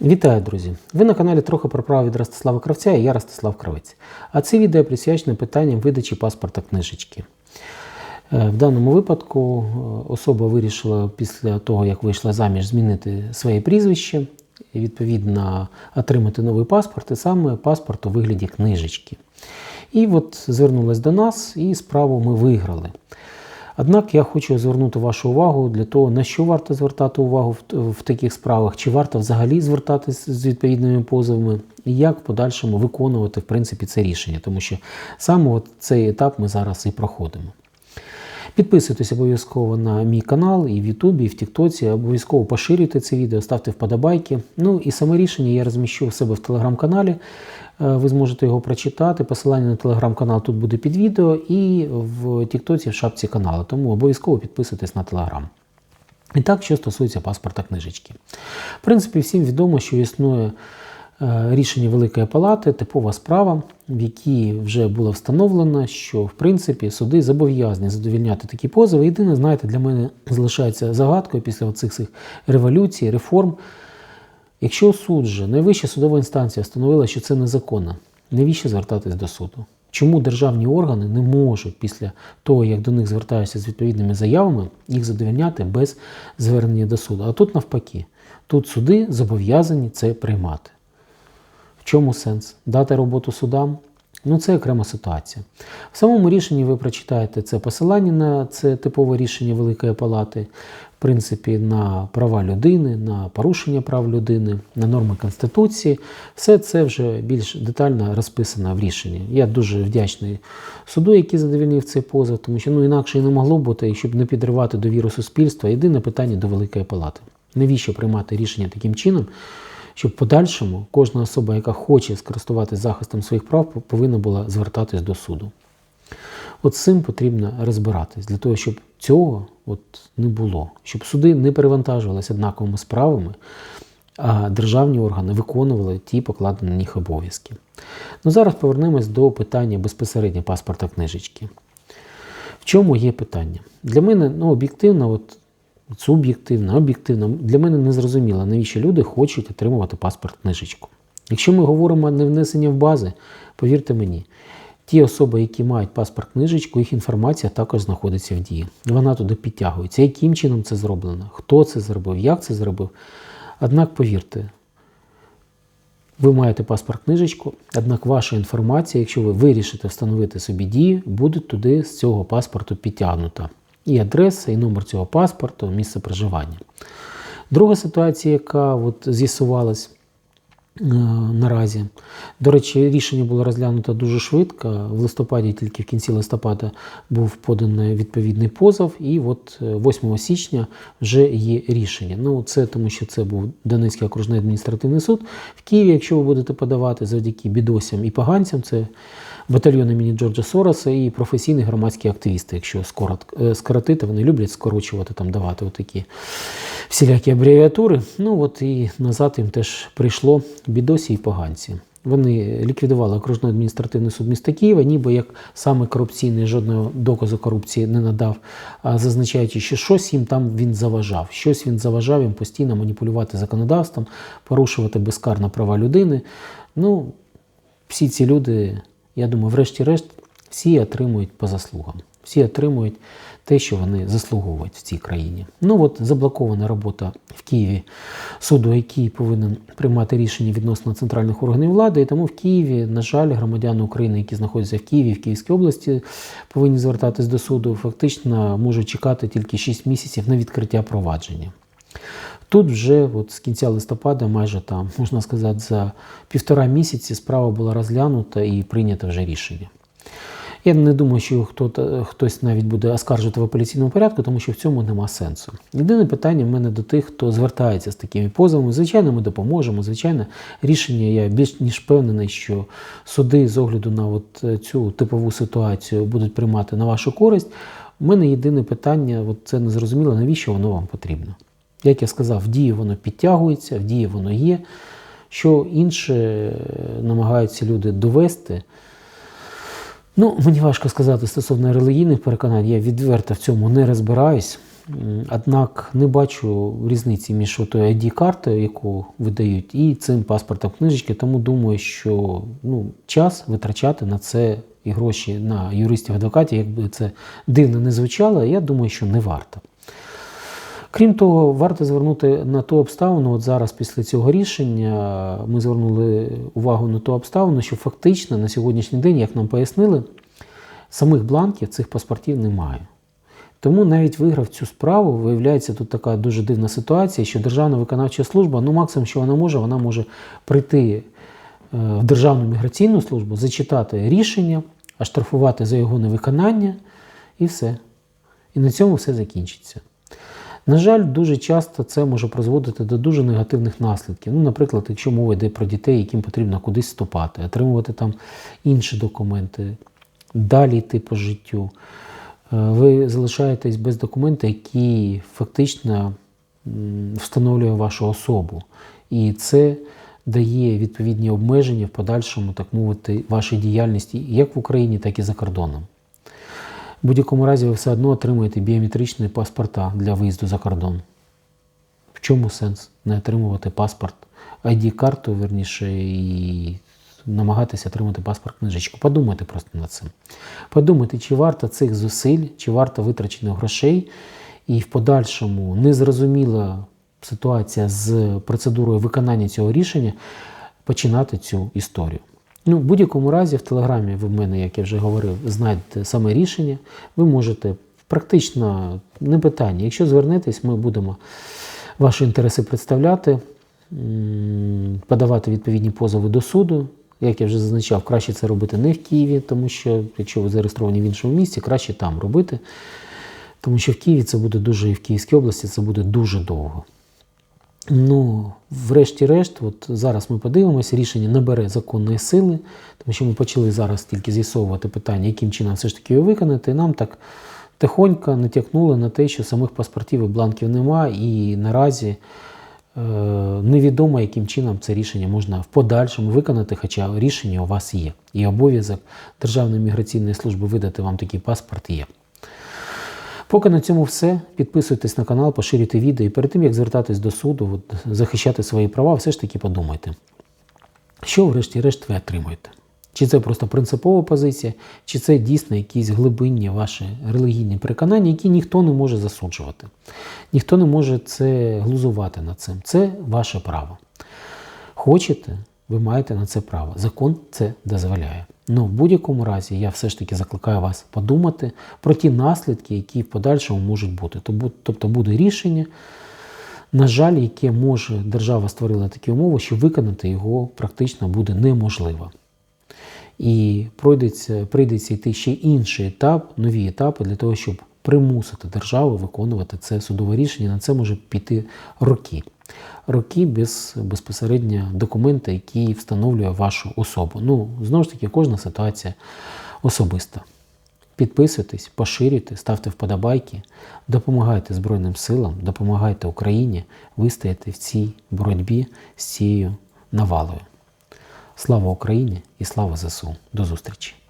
Вітаю, друзі! Ви на каналі трохи про право від Ростислава Кравця і я Ростислав Кравець. А це відео присвячене питанням видачі паспорта книжечки. Е, В даному випадку е, особа вирішила після того, як вийшла заміж, змінити своє прізвище і відповідно отримати новий паспорт, і саме паспорт у вигляді книжечки. І от звернулась до нас, і справу ми виграли. Однак я хочу звернути вашу увагу для того, на що варто звертати увагу в, таких справах, чи варто взагалі звертатись з відповідними позовами, і як в подальшому виконувати в принципі це рішення, тому що саме от цей етап ми зараз і проходимо. Підписуйтесь обов'язково на мій канал і в Ютубі, і в Тіктоці. Обов'язково поширюйте це відео, ставте вподобайки. Ну і саме рішення я розміщу в себе в телеграм-каналі. Е, Ви зможете його прочитати. Посилання на телеграм-канал тут буде під відео і в Тіктоці в шапці каналу. Тому обов'язково підписуйтесь на телеграм. І так, що стосується паспорта книжечки. В принципі, всім відомо, що існує е, рішення Великої Палати, типова справа, в якій вже було встановлено, що в принципі суди зобов'язані задовільняти такі позови. Єдине, знаєте, для мене залишається загадкою після цих цих революцій, реформ. Якщо суд же, найвища судова інстанція встановила, що це незаконно, навіщо звертатись до суду? Чому державні органи не можуть після того, як до них звертаються з відповідними заявами, їх задовольняти без звернення до суду? А тут навпаки, тут суди зобов'язані це приймати. В чому сенс? Дати роботу судам? Ну, це окрема ситуація. В самому рішенні ви прочитаєте це посилання на це типове рішення Великої Палати, принципі, на права людини, на порушення прав людини, на норми Конституції. Все це вже більш детально розписано в рішенні. Я дуже вдячний суду, який задовільнив цей позов, тому що ну, інакше і не могло бути, щоб не підривати довіру суспільства. Єдине питання до Великої Палати. Навіщо приймати рішення таким чином? щоб в подальшому кожна особа, яка хоче скористуватися захистом своїх прав, повинна була звертатись до суду. От цим потрібно розбиратись, для того, щоб цього от не було, щоб суди не перевантажувалися однаковими справами, а державні органи виконували ті покладені на них обов'язки. Ну зараз повернемось до питання безпосередньо паспорта книжечки. В чому є питання? Для мене ну, об'єктивно, от суб'єктивно, об'єктивно, для мене не зрозуміло, навіщо люди хочуть отримувати паспорт книжечку. Якщо ми говоримо не внесення в бази, повірте мені, ті особи, які мають паспорт книжечку, їх інформація також знаходиться в дії. Вона туди підтягується. Яким чином це зроблено? Хто це зробив, як це зробив? Однак, повірте, ви маєте паспорт книжечку, однак ваша інформація, якщо ви вирішите встановити собі дії, буде туди з цього паспорту підтягнута і адреса, і номер цього паспорту, місце проживання. Друга ситуація, яка от з'ясувалась наразі, до речі, рішення було розглянуто дуже швидко. В листопаді, тільки в кінці листопада, був поданий відповідний позов, і от 8 січня вже є рішення. Ну, це тому, що це був Донецький окружний адміністративний суд в Києві. Якщо ви будете подавати завдяки бідосям і поганцям, це батальйон імені Джорджа Сороса і професійні громадські активісти, якщо е, скоротити, вони люблять скорочувати, там давати отакі всілякі абревіатури. Ну от і назад їм теж прийшло бідосі і поганці. Вони ліквідували окружний адміністративний суд міста Києва, ніби як саме корупційний жодного доказу корупції не надав, а зазначаючи, що щось їм там він заважав. Щось він заважав їм постійно маніпулювати законодавством, порушувати безкарно права людини. Ну, всі ці люди, я думаю, врешті-решт, всі отримують по заслугам. Всі отримують те, що вони заслуговують в цій країні. Ну от заблокована робота в Києві суду, який повинен приймати рішення відносно центральних органів влади. І тому в Києві, на жаль, громадяни України, які знаходяться в Києві, в Київській області, повинні звертатись до суду, фактично можуть чекати тільки 6 місяців на відкриття провадження. Тут вже от з кінця листопада, майже там, можна сказати, за півтора місяці справа була розглянута і прийнято вже рішення. Я не думаю, що хто, хтось навіть буде оскаржувати в апеляційному порядку, тому що в цьому нема сенсу. Єдине питання в мене до тих, хто звертається з такими позовами. Звичайно, ми допоможемо. Звичайно, рішення я більш ніж впевнений, що суди з огляду на от цю типову ситуацію будуть приймати на вашу користь. У мене єдине питання, от це не зрозуміло, навіщо воно вам потрібно. Як я сказав, в дії воно підтягується, в дії воно є. Що інше намагаються люди довести. Ну, мені важко сказати стосовно релігійних переконань, я відверто в цьому не розбираюсь. Однак не бачу різниці між тою ID-картою, яку видають, і цим паспортом книжечки, тому думаю, що ну, час витрачати на це і гроші на юристів адвокатів, якби це дивно не звучало, я думаю, що не варто. Крім того, варто звернути на ту обставину, от зараз після цього рішення ми звернули увагу на ту обставину, що фактично на сьогоднішній день, як нам пояснили, самих бланків цих паспортів немає. Тому навіть виграв цю справу, виявляється, тут така дуже дивна ситуація, що Державна виконавча служба, ну максимум, що вона може, вона може прийти е, в Державну міграційну службу, зачитати рішення, оштрафувати за його невиконання і все. І на цьому все закінчиться. На жаль, дуже часто це може призводити до дуже негативних наслідків. Ну, наприклад, якщо мова йде про дітей, яким потрібно кудись вступати, отримувати там інші документи, далі йти по життю. Е, Ви залишаєтесь без документа, який фактично встановлює вашу особу. І це дає відповідні обмеження в подальшому, так мовити, вашій діяльності як в Україні, так і за кордоном. В будь-якому разі ви все одно отримуєте біометричні паспорта для виїзду за кордон. В чому сенс не отримувати паспорт, ID-карту, верніше, і намагатися отримати паспорт книжечку? Подумайте просто над цим. Подумайте, чи варто цих зусиль, чи варто витрачених грошей, і в подальшому незрозуміла ситуація з процедурою виконання цього рішення починати цю історію. Ну, в будь-якому разі, в Телеграмі ви в мене, як я вже говорив, знайдете саме рішення. Ви можете практично не питання. Якщо звернетесь, ми будемо ваші інтереси представляти, подавати відповідні позови до суду. Як я вже зазначав, краще це робити не в Києві, тому що якщо ви зареєстровані в іншому місці, краще там робити. Тому що в Києві це буде дуже і в Київській області це буде дуже довго. Ну, врешті-решт, от зараз ми подивимося, рішення набере законної сили, тому що ми почали зараз тільки з'ясовувати питання, яким чином все ж таки його виконати. І нам так тихонько натякнули на те, що самих паспортів і бланків нема, і наразі е, невідомо, яким чином це рішення можна в подальшому виконати, хоча рішення у вас є. І обов'язок Державної міграційної служби видати вам такий паспорт є. Поки на цьому все. Підписуйтесь на канал, поширюйте відео і перед тим, як звертатись до суду, от, захищати свої права, все ж таки подумайте, що врешті-решт ви отримуєте. Чи це просто принципова позиція, чи це дійсно якісь глибинні ваші релігійні переконання, які ніхто не може засуджувати. Ніхто не може це глузувати над цим. Це ваше право. Хочете, ви маєте на це право. Закон це дозволяє. Ну, в будь-якому разі я все ж таки закликаю вас подумати про ті наслідки, які в подальшому можуть бути. Тобто- буде рішення, на жаль, яке може держава створила такі умови, що виконати його практично буде неможливо. І прийдеться йти ще інший етап, нові етапи для того, щоб примусити державу виконувати це судове рішення. На це може піти роки. Роки без безпосередньо документа, який встановлює вашу особу. Ну, знову ж таки, кожна ситуація особиста. Підписуйтесь, поширюйте, ставте вподобайки, допомагайте Збройним силам, допомагайте Україні вистояти в цій боротьбі з цією навалою. Слава Україні і слава ЗСУ. До зустрічі!